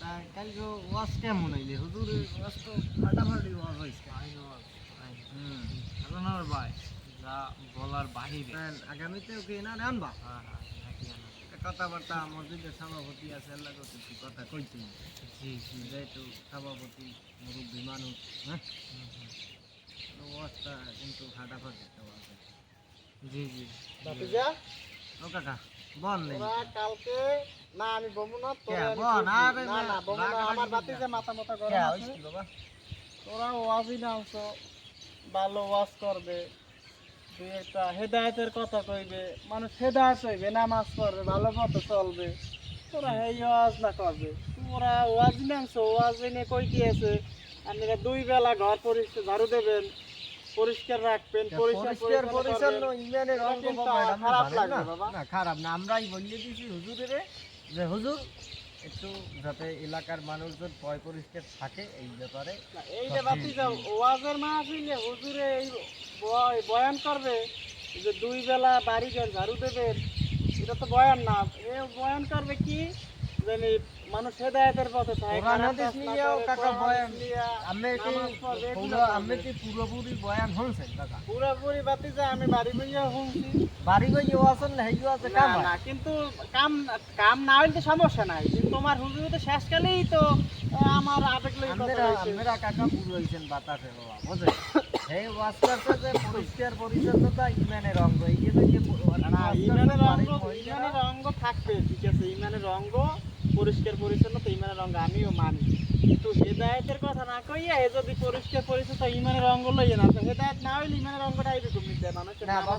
তা কালকে ওয়াজ কেমন হইলে? হুজুর ওয়াজ তো ফাটাফাটি ওয়াজ হইছে হুম। ভাই যা বলার বাহিরে। তাই আগামীতে ওকে না আনবা? হ্যাঁ হ্যাঁ। কথাবার্তা মসজিদের সভাপতি আছে আল্লাহ কত কথা কইছি জি যেহেতু সভাপতি মুরব্বী মানুষ হ্যাঁ। ওয়াজটা কিন্তু ফাটাফাটি। জি জি। কাকা। বল নেই কালকে না আমি বমু না তোরা বল। না না বমু না আমার না। ভাতিজা মাথা মাথা গরম আছে বাবা তোরা ওয়াজই ভালো ওয়াজ করবে দুই একটা হেদায়েতের কথা কইবে মানুষ হেদায়েত হইবে নামাজ পড়বে ভালো মতো চলবে তোরা এই ওয়াজ না করবে তোরা ওয়াজ নামছো ওয়াজ এনে কই কি আছে আপনারা দুই বেলা ঘর পরিষ্কার ঝাড়ু দেবেন পরিষ্কার রাখবেন পরিষ্কার পরিচ্ছন্ন ইমানের অঙ্গ খারাপ লাগবে বাবা। না খারাপ না আমরাই বলিয়ে দিয়েছি হুজুরের যে হুজুর একটু যাতে এলাকার মানুষজন পয় পরিষ্কার থাকে এই ব্যাপারে। না, এই যে বাতি যাও ওয়াজের মাহফিলে হুজুরে এই বয়- বয়ান করবে যে দুই বেলা বাড়ি ঘর ঝাড়ু দেবেন। এটা তো বয়ান না। এ বয়ান করবে কি? জানি মানুষ হেদায়েতের পথে থাকে। কাকা বয়ান। আমি কি। আমি কি পুরোপুরি বয়ান শুনছেন কাকা? পুরোপুরি বাতি যা আমি বাড়ি বইয়া শুনছি। বাড়ি গিয়ে আছেন না হেইও আছে কাম না কিন্তু কাম কাম না হইলে তো সমস্যা নাই। কিন্তু তোমার হুজুর তো শেষকালেই তো আমার আবেগ লই কথা হইছে। আমরা কাকা পুরো হইছেন বাতাসে বাবা বুঝেন এই ওয়াজ যে পরিষ্কার পরিচ্ছন্নতা ইমানের অঙ্গ এই যে ইমানের অঙ্গ ইমানের অঙ্গ থাকবে ঠিক আছে? ইমানের অঙ্গ পরিষ্কার পরিচ্ছন্ন তো ইমানের অঙ্গ আমিও মানি। কিন্তু হেদায়েতের কথা না কইয়া এ যদি পরিষ্কার পরিচ্ছন্ন ইমানের অঙ্গ লইয়ে না তো হেদায়েত না হইলে ইমানের অঙ্গটা আইবে তুমি দেয় মানুষের না আমরা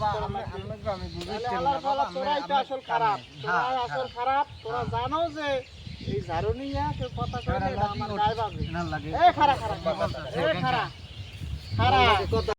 তো তোরাই তো আসল খারাপ। তোরাই আসল খারাপ তোরা জানো যে এই ঝাড়ু নিয়া কেউ কথা কইলে এটা আমার গায়ে বাজে। না লাগে। এ খারা খারা এ খারা খারা